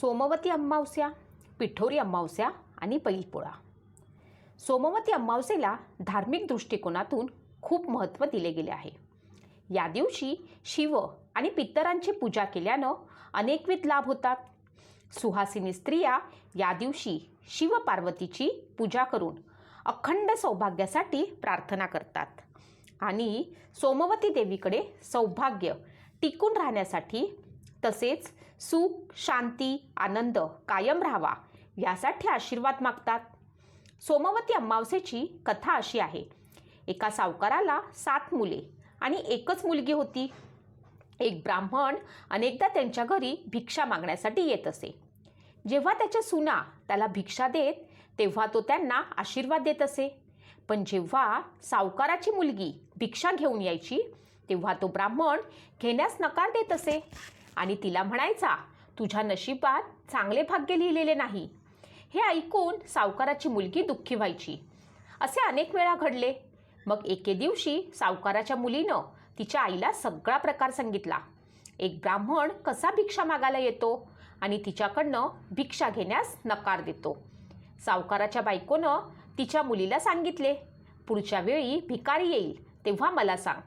सोमवती अमावस्या पिठोरी अमावस्या आणि बैलपोळा. सोमवती अमावस्येला धार्मिक दृष्टिकोनातून खूप महत्त्व दिले गेले आहे. या दिवशी शिव आणि पितरांची पूजा केल्यानं अनेकविध लाभ होतात. सुहासिनी स्त्रिया या दिवशी शिव पार्वतीची पूजा करून अखंड सौभाग्यासाठी प्रार्थना करतात आणि सोमवती देवीकडे सौभाग्य टिकून राहण्यासाठी तसेच सुख शांती आनंद कायम राहावा यासाठी आशीर्वाद मागतात. सोमवती अमावसेची कथा अशी आहे. एका सावकाराला सात मुले आणि एकच मुलगी होती. एक ब्राह्मण अनेकदा त्यांच्या घरी भिक्षा मागण्यासाठी येत असे. जेव्हा त्याच्या सुना त्याला भिक्षा देत तेव्हा तो त्यांना आशीर्वाद देत असे. पण जेव्हा सावकाराची मुलगी भिक्षा घेऊन यायची तेव्हा तो ब्राह्मण घेण्यास नकार देत असे. आणि तिला म्हणायचा तुझ्या नशिबात चांगले भाग्य लिहिलेले नाही. हे ऐकून सावकाराची मुलगी दुःखी व्हायची. असे अनेक वेळा घडले. मग एके दिवशी सावकाराच्या मुलीनं तिच्या आईला सगळा प्रकार सांगितला. एक ब्राह्मण कसा भिक्षा मागायला येतो आणि तिच्याकडनं भिक्षा घेण्यास नकार देतो. सावकाराच्या बायकोनं तिच्या मुलीला सांगितले पुढच्या वेळी भिकारी येईल तेव्हा मला सांग.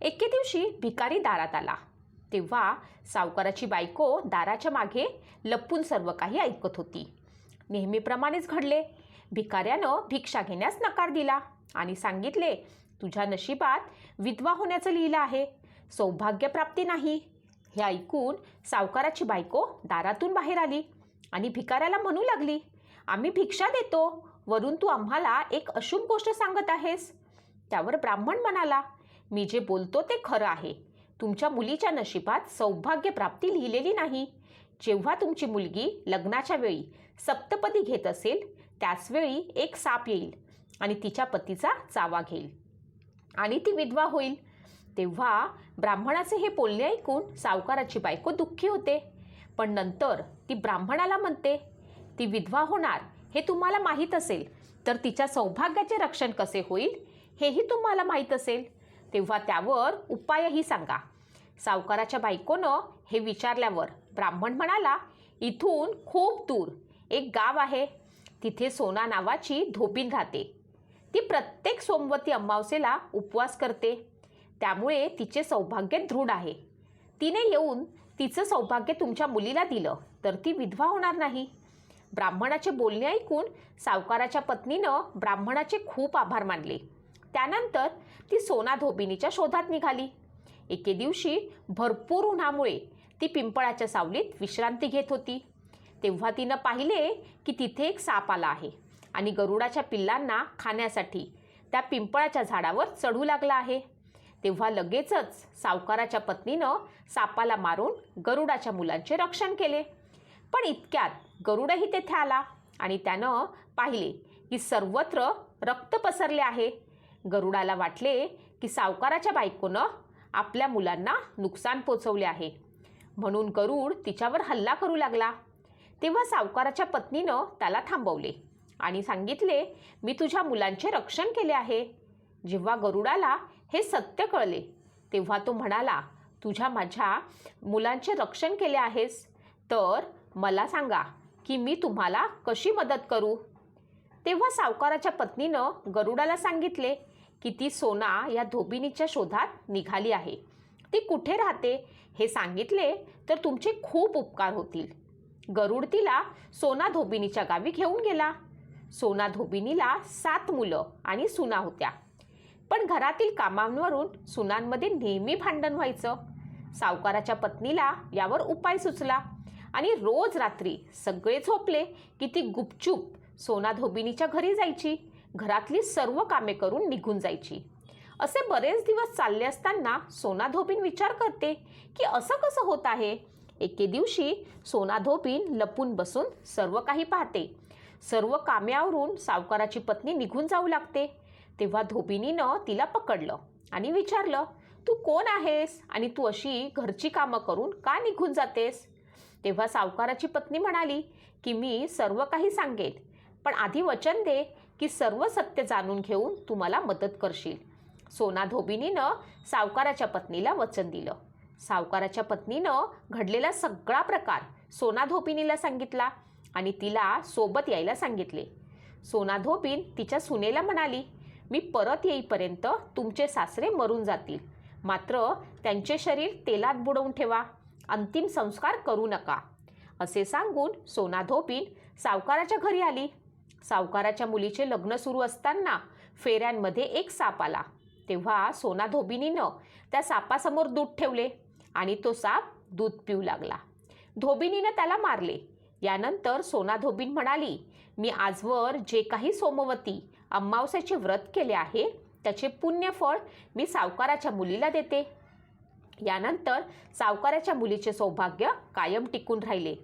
एके दिवशी भिकारी दारात आला. तेव्हा सावकाराची बायको दाराच्या मागे लपून सर्व काही ऐकत होती. नेहमीप्रमाणेच घडले. भिकाऱ्यानं भिक्षा घेण्यास नकार दिला आणि सांगितले तुझ्या नशिबात विधवा होण्याचं लिहिलं आहे. सौभाग्यप्राप्ती नाही. हे ऐकून सावकाराची बायको दारातून बाहेर आली आणि भिकाऱ्याला म्हणू लागली आम्ही भिक्षा देतो. वरून तू आम्हाला एक अशुभ गोष्ट सांगत आहेस. त्यावर ब्राह्मण म्हणाला मी जे बोलतो ते खरं आहे. तुमच्या मुलीच्या नशिबात सौभाग्यप्राप्ती लिहिलेली नाही. जेव्हा तुमची मुलगी लग्नाच्या वेळी सप्तपदी घेत असेल त्याचवेळी एक साप येईल आणि तिच्या पतीचा चावा घेईल. आणि ती विधवा होईल. तेव्हा ब्राह्मणाचे हे बोलणे ऐकून सावकाराची बायको दुःखी होते. पण नंतर ती ब्राह्मणाला म्हणते ती विधवा होणार हे तुम्हाला माहीत असेल तर तिच्या सौभाग्याचे रक्षण कसे होईल हेही तुम्हाला माहीत असेल. तेव्हा त्यावर उपायही सांगा. सावकाराच्या बायकोनं हे विचारल्यावर ब्राह्मण म्हणाला इथून खूप दूर एक गाव आहे. तिथे सोना नावाची धोपीन राहते. ती प्रत्येक सोमवती अमावसेला उपवास करते. त्यामुळे तिचे सौभाग्य दृढ आहे. तिने येऊन तिचं सौभाग्य तुमच्या मुलीला दिलं तर ती विधवा होणार नाही. ब्राह्मणाचे बोलणे ऐकून सावकाराच्या पत्नीनं ब्राह्मणाचे खूप आभार मानले. त्यानंतर ती सोना धोबिनीच्या शोधात निघाली. एके दिवशी भरपूर उन्हामुळे ती पिंपळाच्या सावलीत विश्रांती घेत होती. तेव्हा तिनं पाहिले की तिथे एक साप आला आहे आणि गरुडाच्या पिल्लांना खाण्यासाठी त्या पिंपळाच्या झाडावर चढू लागला आहे. तेव्हा लगेचच सावकाराच्या पत्नीनं सापाला मारून गरुडाच्या मुलांचे रक्षण केले. पण इतक्यात गरुडही तेथे आला आणि त्यानं पाहिले की सर्वत्र रक्त पसरले आहे. गरुडाला वाटले की सावकाराच्या बायकोनं आपल्या मुलांना नुकसान पोचवले आहे. म्हणून गरुड तिच्यावर हल्ला करू लागला. तेव्हा सावकाराच्या पत्नीनं त्याला थांबवले आणि सांगितले मी तुझ्या मुलांचे रक्षण केले आहे. जेव्हा गरुडाला हे सत्य कळले तेव्हा तो म्हणाला तुझ्या माझ्या मुलांचे रक्षण केले आहेस. तर मला सांगा की मी तुम्हाला कशी मदत करू? तेव्हा सावकाराच्या पत्नीनं गरुडाला सांगितले की ती सोना या धोबिनीच्या शोधात निघाली आहे. ती कुठे राहते हे सांगितले तर तुमचे खूप उपकार होतील. गरुड तिला सोना धोबिनीच्या गावी घेऊन गेला. सोना धोबिनीला सात मुलं आणि सुना होत्या. पण घरातील कामांवरून सुनांमध्ये नेहमी भांडण व्हायचं. सावकाराच्या पत्नीला यावर उपाय सुचला आणि रोज रात्री सगळे झोपले की ती गुपचूप सोना धोबिनीच्या घरी जायची. घरातली सर्व कामे करून निघून जायची. असे बरेच दिवस चालले असताना सोना धोबीन विचार करते की असं कसं होत आहे? एके दिवशी सोना धोबीन लपून बसून सर्व काही पाहते. सर्व काम्यावरून सावकाराची पत्नी निघून जाऊ लागते. तेव्हा धोबिनीनं तिला पकडलं आणि विचारलं तू कोण आहेस? आणि तू अशी घरची कामं करून का निघून जातेस? तेव्हा सावकाराची पत्नी म्हणाली की मी सर्व काही सांगेन. पण आधी वचन दे की सर्व सत्य जाणून घेऊन तुम्हाला मदत करशील. सोना धोबिनीनं सावकाराच्या पत्नीला वचन दिलं. सावकाराच्या पत्नीनं घडलेला सगळा प्रकार सोना धोबिनीला सांगितला आणि तिला सोबत यायला सांगितले. सोना धोबीन तिच्या सुनेला म्हणाली मी परत येईपर्यंत तुमचे सासरे मरून जातील. मात्र त्यांचे शरीर तेलात बुडवून ठेवा. अंतिम संस्कार करू नका. असे सांगून सोना धोबीन सावकाराच्या घरी आली. सावकाराच्या मुलीचे लग्न सुरू असताना फेऱ्यांमध्ये एक साप आला. तेव्हा सोना धोबिनीनं त्या सापासमोर दूध ठेवले आणि तो साप दूध पिऊ लागला. धोबिनीनं त्याला मारले. यानंतर सोना धोबीन म्हणाली मी आजवर जे काही सोमवती अमावस्याचे व्रत केले आहे त्याचे पुण्यफळ मी सावकाराच्या मुलीला देते. यानंतर सावकाराच्या मुलीचे सौभाग्य कायम टिकून राहिले.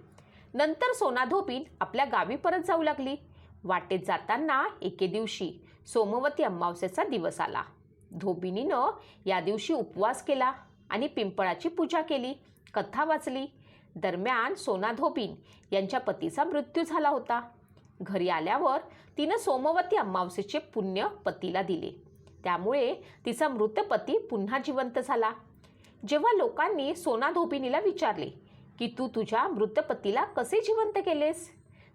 नंतर सोना धोबीन आपल्या गावी परत जाऊ लागली. वाटेत जाताना एके दिवशी सोमवती अमावस्याचा दिवस आला. धोबिनीनं या दिवशी उपवास केला आणि पिंपळाची पूजा केली कथा वाचली. दरम्यान सोना धोबीन यांच्या पतीचा मृत्यू झाला होता. घरी आल्यावर तिनं सोमवती अमावस्येचे पुण्य पतीला दिले. त्यामुळे तिचा मृत पती पुन्हा जिवंत झाला. जेव्हा लोकांनी सोना धोबिनीला विचारले की तू तुझ्या मृत पतीला कसे जिवंत केलेस?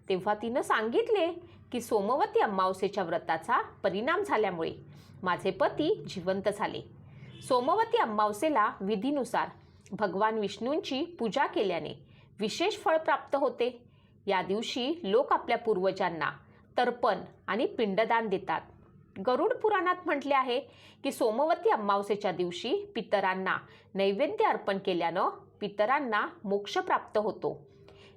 तेव्हा तिनं सांगितले की सोमवती अमावस्येच्या व्रताचा परिणाम झाल्यामुळे माझे पती जिवंत झाले. सोमवती अमावस्येला विधीनुसार भगवान विष्णूंची पूजा केल्याने विशेष फळ प्राप्त होते. या दिवशी लोक आपल्या पूर्वजांना तर्पण आणि पिंडदान देतात. गरुड पुराणात म्हटले आहे की सोमवती अमावस्येच्या दिवशी पितरांना नैवेद्य अर्पण केल्यानं पितरांना मोक्ष प्राप्त होतो.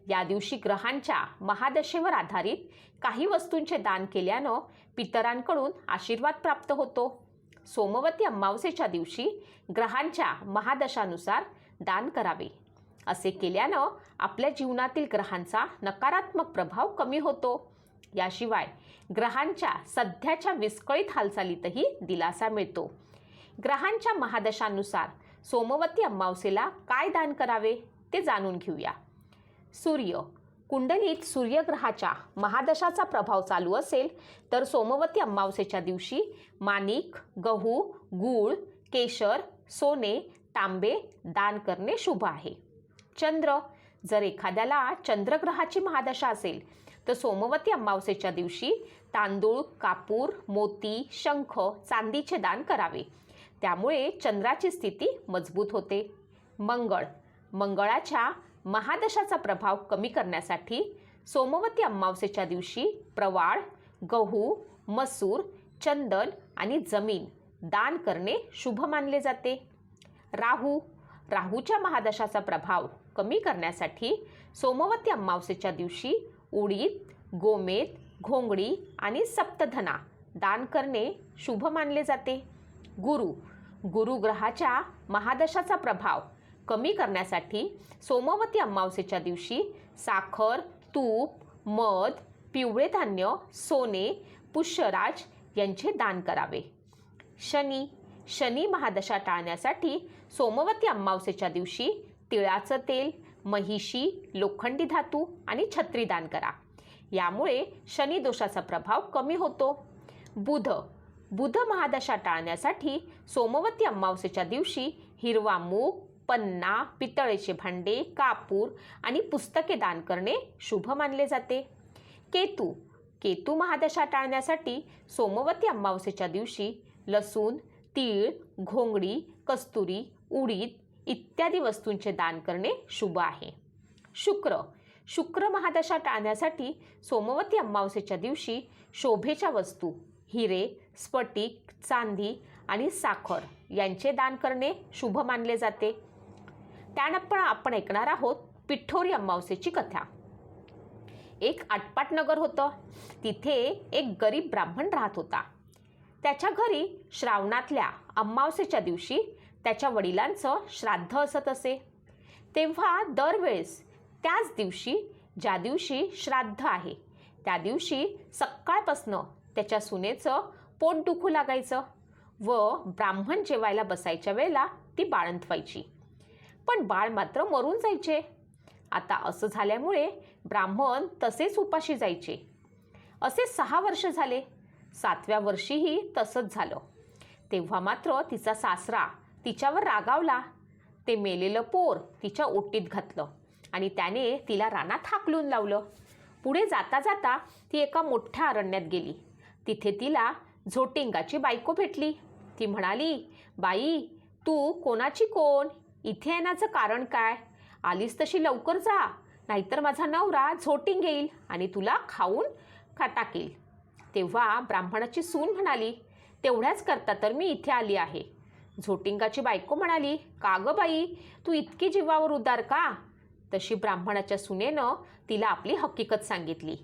या दिवशी ग्रहांच्या महादशेवर आधारित काही वस्तूंचे दान केल्यानं पितरांकडून आशीर्वाद प्राप्त होतो. सोमवती अमावस्येच्या दिवशी ग्रहांच्या महादशानुसार दान करावे. असे केल्यानं आपल्या जीवनातील ग्रहांचा नकारात्मक प्रभाव कमी होतो. याशिवाय ग्रहांच्या सध्याच्या विस्कळीत हालचालीतही दिलासा मिळतो. ग्रहांच्या महादशानुसार सोमवती अमावस्येला काय दान करावे ते जाणून घेऊया. सूर्य. कुंडलीत सूर्यग्रहाच्या महादशाचा प्रभाव चालू असेल तर सोमवती अमावस्येच्या दिवशी माणिक गहू गूळ केशर सोने तांबे दान करणे शुभ आहे. चंद्र जर एखाद्याला चंद्रग्रहाची महादशा असेल तर सोमवती अमावस्येच्या दिवशी तांदूळ कापूर मोती शंख चांदीचे दान करावे. त्यामुळे चंद्राची स्थिती मजबूत होते. मंगळ मंगळाच्या महादशाचा प्रभाव कमी करण्यासाठी सोमवती अमावस्येच्या दिवशी प्रवाळ गहू मसूर चंदन आणि जमीन दान करणे शुभ मानले जाते. राहू राहूच्या महादशाचा प्रभाव कमी करण्यासाठी सोमवती अमावस्येच्या दिवशी उडीद गोमेद घोंगडी आणि सप्तधना दान करणे शुभ मानले जाते. गुरु गुरुग्रहाच्या महादशाचा प्रभाव कमी करण्यासाठी सोमवती अमावस्येच्या दिवशी साखर तूप मध पिवळे धान्य सोने पुष्यराज यांचे दान करावे. शनी शनी महादशा टाळण्यासाठी सोमवती अमावस्येच्या दिवशी तिळाचं तेल महिशी लोखंडी धातू आणि छत्री दान करा. यामुळे शनी दोषाचा प्रभाव कमी होतो. बुध बुध महादशा टाळण्यासाठी सोमवती अमावस्येच्या दिवशी हिरवा मूग पन्ना पितळेचे भांडे कापूर आणि पुस्तके दान करणे शुभ मानले जाते. केतू केतू महादशा टाळण्यासाठी सोमवती अमावस्येच्या दिवशी लसूण तीळ घोंगडी कस्तुरी उडीद इत्यादी वस्तूंचे दान करणे शुभ आहे. शुक्र शुक्र महादशा टाळण्यासाठी सोमवती अमावस्येच्या दिवशी शोभेच्या वस्तू हिरे स्फटिक चांदी आणि साखर यांचे दान करणे शुभ मानले जाते. त्यानंतर आपण ऐकणार आहोत पिठोरी अमावस्येची कथा. एक आटपाट नगर होतं. तिथे एक गरीब ब्राह्मण राहत होता. त्याच्या घरी श्रावणातल्या अमावस्येच्या दिवशी त्याच्या वडिलांचं श्राद्ध असत असे. तेव्हा दरवेळेस त्याच दिवशी ज्या दिवशी श्राद्ध आहे त्या दिवशी सकाळपासनं त्याच्या सुनेचं पोट दुखू लागायचं व ब्राह्मण जेवायला बसायच्या वेळेला ती बाळंत व्हायची पण बाळ मात्र मरून जायचे. आता असं झाल्यामुळे ब्राह्मण तसेच उपाशी जायचे. असे सहा वर्ष झाले. सातव्या वर्षीही तसंच झालं. तेव्हा मात्र तिचा सासरा तिच्यावर रागावला. ते मेलेलं पोर तिच्या ओटीत घातलं आणि त्याने तिला रानात हाकलून लावलं. पुढे जाता जाता ती एका मोठ्या अरण्यात गेली. तिथे तिला झोटिंगाची बायको भेटली. ती म्हणाली बाई तू कोणाची कोण? इथे येण्याचं कारण काय? आलीस तशी लवकर जा नाहीतर माझा नवरा झोटिंग येईल आणि तुला खाऊन खा टाकेल. तेव्हा ब्राह्मणाची सून म्हणाली तेवढ्याच करता तर मी इथे आली आहे. झोटिंगाची बायको म्हणाली का गं बाई तू इतकी जीवावर उदार का? तशी ब्राह्मणाच्या सुनेनं तिला आपली हकीकत सांगितली.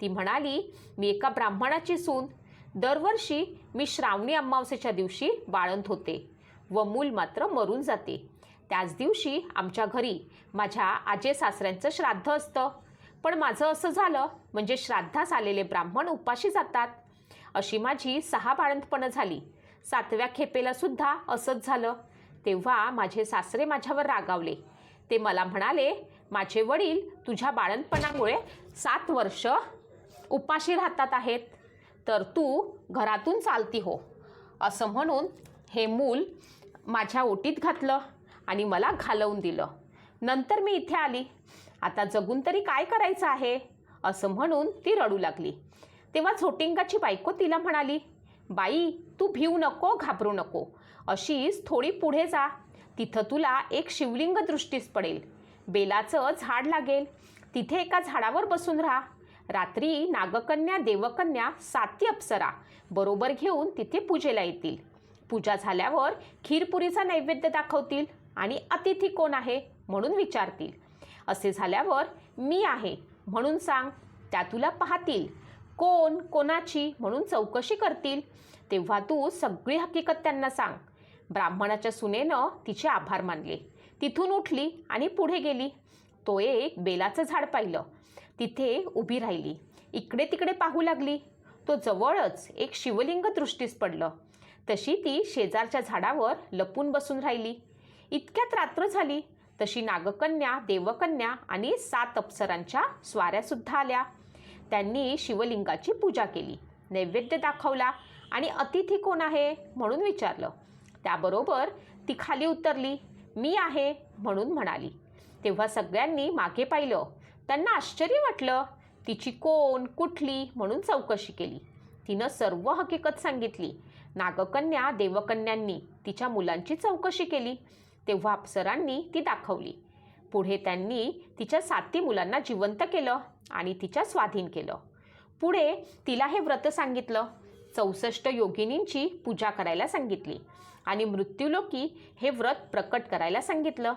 ती म्हणाली मी एका ब्राह्मणाची सून. दरवर्षी मी श्रावणी अमावस्येच्या दिवशी बाळंत होते व मूल मात्र मरून जाते. त्याच दिवशी आमच्या घरी माझ्या आजे सासऱ्यांचं श्राद्ध असतं. पण माझं असं झालं म्हणजे श्राद्धास आलेले ब्राह्मण उपाशी जातात. अशी माझी सहा बाळंतपणं झाली. सातव्या खेपेला सुद्धा असंच झालं. तेव्हा माझे सासरे माझ्यावर रागावले. ते मला म्हणाले माझे वडील तुझ्या बाळंतपणामुळे सात वर्ष उपाशी राहतात आहेत. तर तू घरातून चालती हो. असं म्हणून हे मूल माझ्या ओटीत घातलं. आणि मला घालवून दिलं. नंतर मी इथे आली. आता जगून तरी काय करायचं आहे? असं म्हणून ती रडू लागली. तेव्हा झोटिंगाची बायको तिला म्हणाली बाई तू भिवू नको घाबरू नको. अशीच थोडी पुढे जा. तिथं तुला एक शिवलिंग दृष्टीस पडेल. बेलाचं झाड लागेल. तिथे एका झाडावर बसून राहा. रात्री नागकन्या देवकन्या साती अप्सरा. बरोबर घेऊन तिथे पूजेला येतील. पूजा झाल्यावर खीरपुरीचा नैवेद्य दाखवतील. आणि अतिथी कोण आहे म्हणून विचारतील. असे झाल्यावर मी आहे म्हणून सांग त्या तुला पाहतील. कोण कोणाची म्हणून चौकशी करतील. तेव्हा तू सगळी हकीकत त्यांना सांग. ब्राह्मणाच्या सुनेनं तिचे आभार मानले. तिथून उठली आणि पुढे गेली. तो एक बेलाचं झाड पाहिलं. तिथे उभी राहिली. इकडे तिकडे पाहू लागली. तो जवळच एक शिवलिंग दृष्टीस पडलं. तशी ती शेजारच्या झाडावर लपून बसून राहिली. इतक्यात रात्र झाली. तशी नागकन्या देवकन्या आणि सात अप्सरांच्या स्वाऱ्यासुद्धा आल्या. त्यांनी शिवलिंगाची पूजा केली. नैवेद्य दाखवला. आणि अतिथी कोण आहे? म्हणून विचारलं. त्याबरोबर ती खाली उतरली. मी आहे म्हणून म्हणाली. तेव्हा सगळ्यांनी मागे पाहिलं. त्यांना आश्चर्य वाटलं. तिची कोण कुठली म्हणून चौकशी केली. तिनं सर्व हकीकत सांगितली. नागकन्या देवकन्यांनी तिच्या मुलांची चौकशी केली. तेव्हा अप्सरांनी ती दाखवली. पुढे त्यांनी तिच्या साती मुलांना जिवंत केलं आणि तिच्या स्वाधीन केलं. पुढे तिला हे व्रत सांगितलं. चौसष्ट योगिनींची पूजा करायला सांगितली आणि मृत्यूलोकी हे व्रत प्रकट करायला सांगितलं.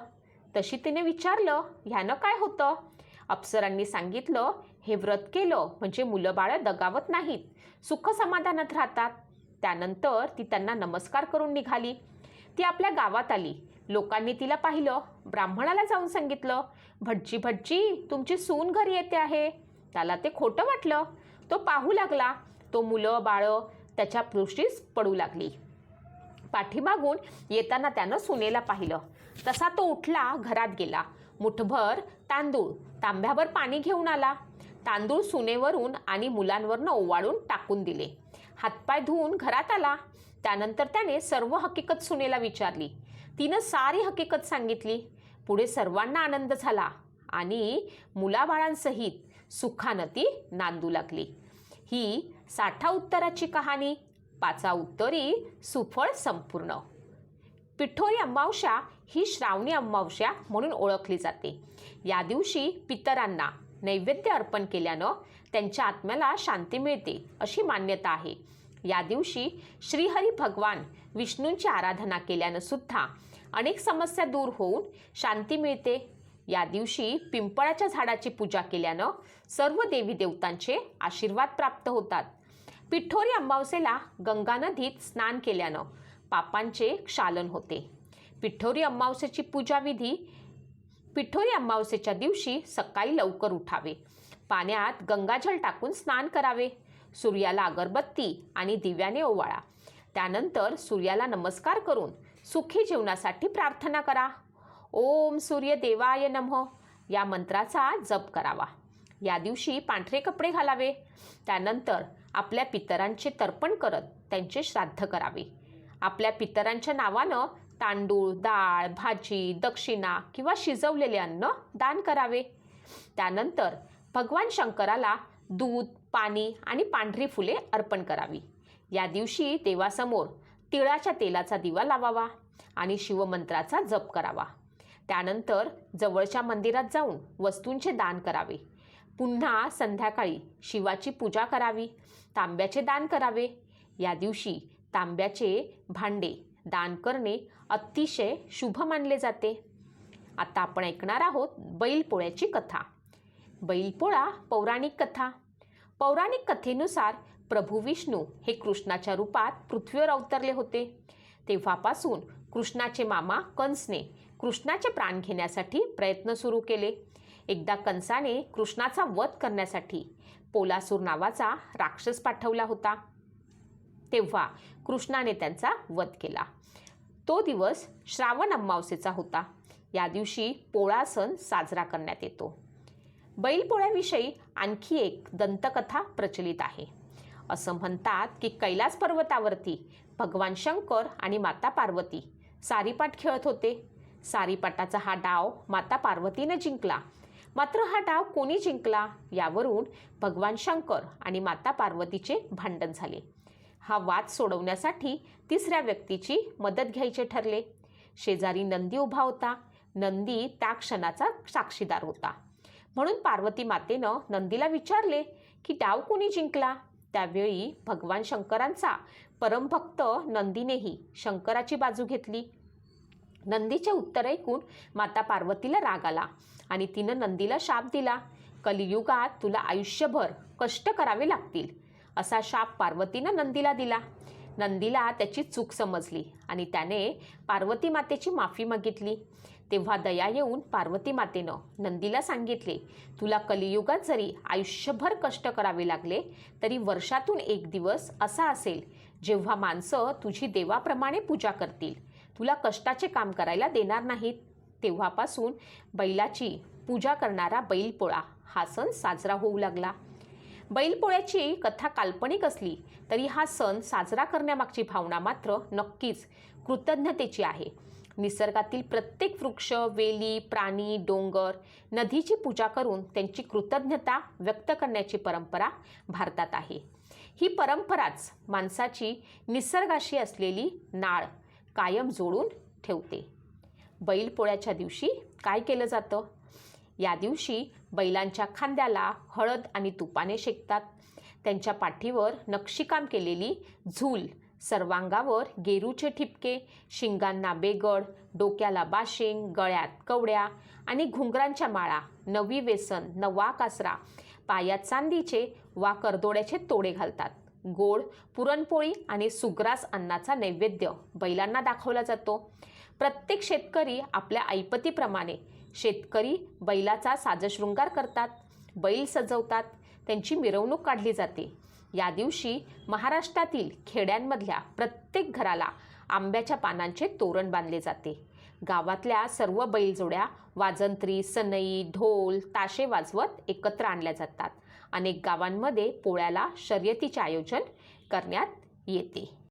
तशी तिने विचारलं ह्यानं काय होतं? अप्सरांनी सांगितलं हे व्रत केलं म्हणजे मुलं बाळं दगावत नाहीत सुख समाधानात राहतात. त्यानंतर ती त्यांना नमस्कार करून निघाली. ती आपल्या गावात आली. लोकांनी तिला पाहिलं ब्राह्मणाला जाऊन सांगितलं भटजी भटजी तुमची सून घरी येते आहे. त्याला ते खोटं वाटलं. तो पाहू लागला. तो मुलं बाळं त्याच्या पृष्ठीस पडू लागली. पाठीमागून येताना त्यानं सुनेला पाहिलं. तसा तो उठला घरात गेला. मुठभर तांदूळ तांब्यावर पाणी घेऊन आला. तांदूळ सुनेवरून आणि मुलांवरनं ओवाळून टाकून दिले. हातपाय धुवून घरात आला. त्यानंतर त्याने सर्व हकीकत सुनेला विचारली. तिनं सारी हकीकत सांगितली. पुढे सर्वांना आनंद झाला आणि मुलाबाळांसहित सुखानं ती नांदू लागली. ही साठा उत्तराची कहाणी पाचा उत्तरी सुफळ संपूर्ण. पिठोरी अमावस्या ही श्रावणी अमावस्या म्हणून ओळखली जाते. या दिवशी पितरांना नैवेद्य अर्पण केल्यानं त्यांच्या आत्म्याला शांती मिळते अशी मान्यता आहे. या दिवशी श्रीहरी भगवान विष्णूंची आराधना केल्यानं सुद्धा अनेक समस्या दूर होऊन शांती मिळते. या दिवशी पिंपळाच्या झाडाची पूजा केल्यानं सर्व देवी देवतांचे आशीर्वाद प्राप्त होतात. पिठोरी अमावस्येला गंगा नदीत स्नान केल्यानं पापांचे क्षालन होते. पिठोरी अमावस्येची पूजाविधी पिठोरी अमावस्येच्या दिवशी सकाळी लवकर उठावे. पाण्यात गंगाजल टाकून स्नान करावे. सूर्याला अगरबत्ती आणि दिव्याने ओवाळा. त्यानंतर सूर्याला नमस्कार करून सुखी जीवनासाठी प्रार्थना करा. ओम सूर्य देवाय नमः. या मंत्राचा जप करावा. या दिवशी पांढरे कपडे घालावे. त्यानंतर आपल्या पितरांचे तर्पण करत त्यांचे श्राद्ध करावे. आपल्या पितरांच्या नावानं तांदूळ डाळ भाजी दक्षिणा किंवा शिजवलेले अन्न दान करावे. त्यानंतर भगवान शंकराला दूध पाणी आणि पांढरी फुले अर्पण करावी. या दिवशी देवासमोर तिळाच्या तेलाचा दिवा लावावा आणि शिवमंत्राचा जप करावा. त्यानंतर जवळच्या मंदिरात जाऊन वस्तूंचे दान करावे. पुन्हा संध्याकाळी शिवाची पूजा करावी तांब्याचे दान करावे. या दिवशी तांब्याचे भांडे दान करणे अतिशय शुभ मानले जाते. आता आपण ऐकणार आहोत बैलपोळ्याची कथा. बैलपोळा पौराणिक कथा. पौराणिक कथेनुसार प्रभू विष्णू हे कृष्णाच्या रूपात पृथ्वीवर अवतरले होते. तेव्हापासून कृष्णाचे मामा कंसने कृष्णाचे प्राण घेण्यासाठी प्रयत्न सुरू केले. एकदा कंसाने कृष्णाचा वध करण्यासाठी पोलासूर नावाचा राक्षस पाठवला होता. तेव्हा कृष्णाने त्यांचा वध केला. तो दिवस श्रावण अमावस्येचा होता. या दिवशी पोळा सण साजरा करण्यात येतो. बैलपोळ्याविषयी आणखी एक दंतकथा प्रचलित आहे. असं म्हणतात की कैलास पर्वतावरती भगवान शंकर आणि माता पार्वती सारीपाट खेळत होते. सारीपाटाचा हा डाव माता पार्वतीने जिंकला. मात्र हा डाव कोणी जिंकला यावरून भगवान शंकर आणि माता पार्वतीचे भांडण झाले. हा वाद सोडवण्यासाठी तिसऱ्या व्यक्तीची मदत घ्यायचे ठरले. शेजारी नंदी उभा होता. नंदी त्या क्षणाचा साक्षीदार होता. म्हणून पार्वती मातेनं नंदीला विचारले की डाव कोणी जिंकला? त्यावेळी भगवान शंकरांचा परमभक्त नंदीनेही शंकराची बाजू घेतली. नंदीचे उत्तर ऐकून माता पार्वतीला राग आला आणि तिनं नंदीला शाप दिला. कलियुगात तुला आयुष्यभर कष्ट करावे लागतील असा शाप पार्वतीनं नंदीला दिला. नंदीला त्याची चूक समजली आणि त्याने पार्वती मातेची माफी मागितली. तेव्हा दया येऊन पार्वती मातेनं नंदीला सांगितले तुला कलियुगात जरी आयुष्यभर कष्ट करावे लागले तरी वर्षातून एक दिवस असा असेल जेव्हा माणसं तुझी देवाप्रमाणे पूजा करतील. तुला कष्टाचे काम करायला देणार नाहीत. तेव्हापासून बैलाची पूजा करणारा बैलपोळा हा सण साजरा होऊ लागला. बैलपोळ्याची कथा काल्पनिक असली तरी हा सण साजरा करण्यामागची भावना मात्र नक्कीच कृतज्ञतेची आहे. निसर्गातील प्रत्येक वृक्ष वेली प्राणी डोंगर नदीची पूजा करून त्यांची कृतज्ञता व्यक्त करण्याची परंपरा भारतात आहे. ही परंपराच माणसाची निसर्गाशी असलेली नाळ कायम जोडून ठेवते. बैलपोळ्याच्या दिवशी काय केलं जातं? या दिवशी बैलांच्या खांद्याला हळद आणि तुपाने शेकतात. त्यांच्या पाठीवर नक्षीकाम केलेली झूल सर्वांगावर गेरूचे ठिपके शिंगांना बेगड डोक्याला बाशिंग गळ्यात कवड्या आणि घुंगरांच्या माळा नवी वेसन नवा कासरा. पायात चांदीचे वा करदोड्याचे तोडे घालतात. गोड पुरणपोळी आणि सुग्रास अन्नाचा नैवेद्य बैलांना दाखवला जातो. प्रत्येक शेतकरी आपल्या ऐपतीप्रमाणे शेतकरी बैलाचा साजशृंगार करतात बैल सजवतात त्यांची मिरवणूक काढली जाते. या दिवशी महाराष्ट्रातील खेड्यांमधल्या प्रत्येक घराला आंब्याच्या पानांचे तोरण बांधले जाते. गावातल्या सर्व बैलजोड्या वाजंत्री सनई ढोल ताशे वाजवत एकत्र आणल्या जातात. अनेक गावांमध्ये पोळ्याला शर्यतीचे आयोजन करण्यात येते.